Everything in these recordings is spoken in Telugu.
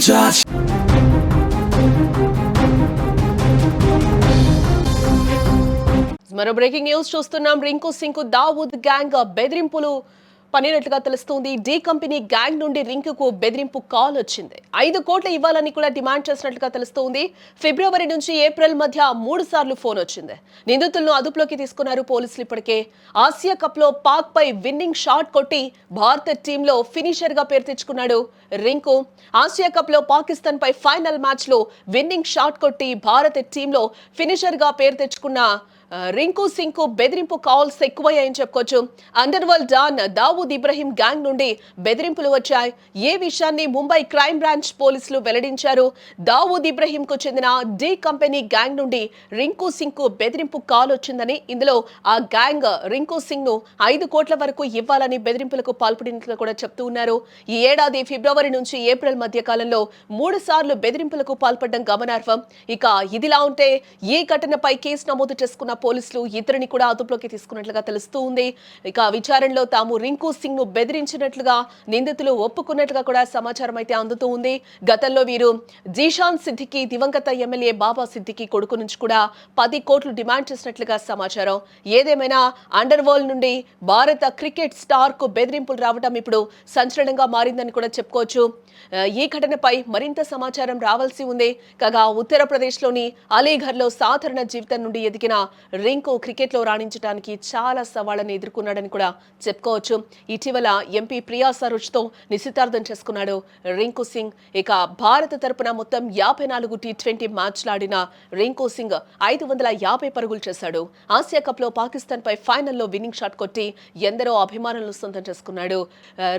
touch. మరో బ్రేకింగ్ న్యూస్ చూస్తున్నాం రింకు సింగ్ దావుద్ గ్యాంగ్ బెదిరింపులు పనినట్లుగా తెలుస్తోంది డి కంపెనీ గ్యాంగ్ నుండి రింకుకు బెదిరింపు కాల్ వచ్చింది. ఐదు కోట్ల ఇవ్వాలని కూడా డిమాండ్ చేసినట్లుగా తెలుస్తోంది. ఫిబ్రవరి నుంచి ఏప్రిల్ మధ్య మూడు సార్లు ఫోన్ వచ్చింది. నిందితులను అదుపులోకి తీసుకున్నారు పోలీసులు ఇప్పటికే. ఆసియా కప్లో పాక్ పై విన్నింగ్ షాట్ కొట్టి భారత టీంలో ఫినిషర్గా పేరు తెచ్చుకున్నాడు రింకు. ఆసియా కప్లో పాకిస్తాన్ పై ఫైనల్ మ్యాచ్లో విన్నింగ్ షాట్ కొట్టి భారత టీంలో ఫినిషర్గా పేరు తెచ్చుకున్న రింకు సింగ్కు బెదిరింపు కాల్స్ ఎక్కువయ్యాయని చెప్పుకోవచ్చు. Underworld don Dawood Ibrahim gang నుండి బెదిరింపులు వచ్చాయి. ఏ విషయాన్ని ముంబై క్రైమ్ బ్రాంచ్ పోలీసులు వెల్లడించారు? దావూద్ ఇబ్రహీం కు చెందిన డి కంపెనీ గ్యాంగ్ నుండి రింకు సింగ్కు బెదిరింపు కాల్ వచ్చిందని ఇందులో ఆ గ్యాంగ్ రింకు సింగ్ను ఐదు కోట్ల వరకు ఇవ్వాలని బెదిరింపులకు పాల్పడినట్లు కూడా చెప్తూ ఉన్నారు. ఈ ఏడాది ఫిబ్రవరి నుంచి ఏప్రిల్ మధ్య కాలంలో మూడు సార్లు బెదిరింపులకు పాల్పడడం గమనార్హం. ఇక ఇదిలా ఉంటే ఈ ఘటనపై కేసు నమోదు చేసుకున్న పోలీసులు ఇద్దరిని కూడా అదుపులోకి తీసుకున్నట్లుగా తెలుస్తూ ఉంది. ఇక విచారణలో తాము రింకు సింగ్ను బెదిరించినట్లుగా నిందితులు ఒప్పుకున్నట్లుగా కూడా సమాచారం అయితే అందుతూ ఉంది. గతంలో వీరు జీషాన్ సిద్దికి దివంగత ఎమ్మెల్యే బాబా సిద్దికి కొడుకు నుంచి కూడా పది కోట్లు డిమాండ్ చేసినట్లుగా సమాచారం. ఏదేమైనా అండర్ వరల్డ్ నుండి భారత క్రికెట్ స్టార్కు బెదిరింపులు రావడం ఇప్పుడు సంచలనంగా మారిందని కూడా చెప్పుకోవచ్చు. ఈ ఘటనపై మరింత సమాచారం రావాల్సి ఉంది. కాగా ఉత్తరప్రదేశ్లోని అలీఘర్లో సాధారణ జీవితం నుండి ఎదిగిన రింకు క్రికెట్లో రాణించడానికి చాలా సవాళ్ళను ఎదుర్కొన్నాడని కూడా చెప్పుకోవచ్చు. ఇటీవల ఎంపీ ప్రియా సరోజ్తో నిశ్చితార్థం చేసుకున్నాడు రింకు సింగ్. ఇక భారత తరపున మొత్తం యాభై నాలుగు టీ ట్వంటీ మ్యాచ్లాడిన రింకు సింగ్ ఐదు వందల యాభై పరుగులు చేశాడు. ఆసియా కప్లో పాకిస్తాన్ పై ఫైనల్లో విన్నింగ్ షాట్ కొట్టి ఎందరో అభిమానులను సొంతం చేసుకున్నాడు.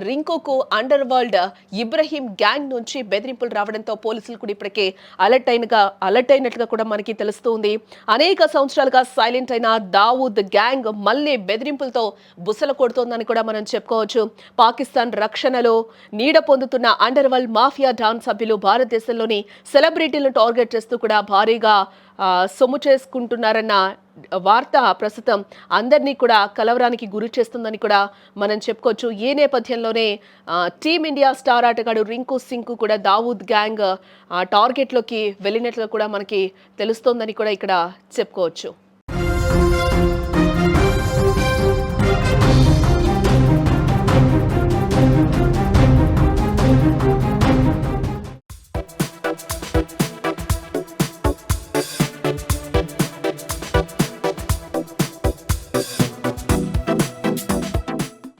రింకుకు అండర్ వరల్డ్ ఇబ్రహీం గ్యాంగ్ నుంచి బెదిరింపులు రావడంతో పోలీసులు కూడా ఇప్పటికే అలర్ట్ అయినగా అలర్ట్ అయినట్లుగా కూడా మనకి తెలుస్తుంది అనేక సంవత్సరాలుగా సైలెంట్ అయిన దావూద్ గ్యాంగ్ మళ్ళీ బెదిరింపులతో బుసలు కొడుతోందని కూడా మనం చెప్పుకోవచ్చు. పాకిస్తాన్ రక్షణలో నీడ పొందుతున్న అండర్ వరల్డ్ మాఫియా డాన్ సభ్యులు భారతదేశంలోని సెలబ్రిటీలను టార్గెట్ చేస్తూ కూడా భారీగా సొమ్ము చేసుకుంటున్నారన్న వార్త ప్రస్తుతం అందరినీ కూడా కలవరానికి గురి చేస్తుందని కూడా మనం చెప్పుకోవచ్చు. ఈ నేపథ్యంలోనే టీమిండియా స్టార్ ఆటగాడు రింకు సింగ్ కూడా దావూద్ గ్యాంగ్ టార్గెట్లోకి వెళ్ళినట్లు కూడా మనకి తెలుస్తోందని కూడా ఇక్కడ చెప్పుకోవచ్చు.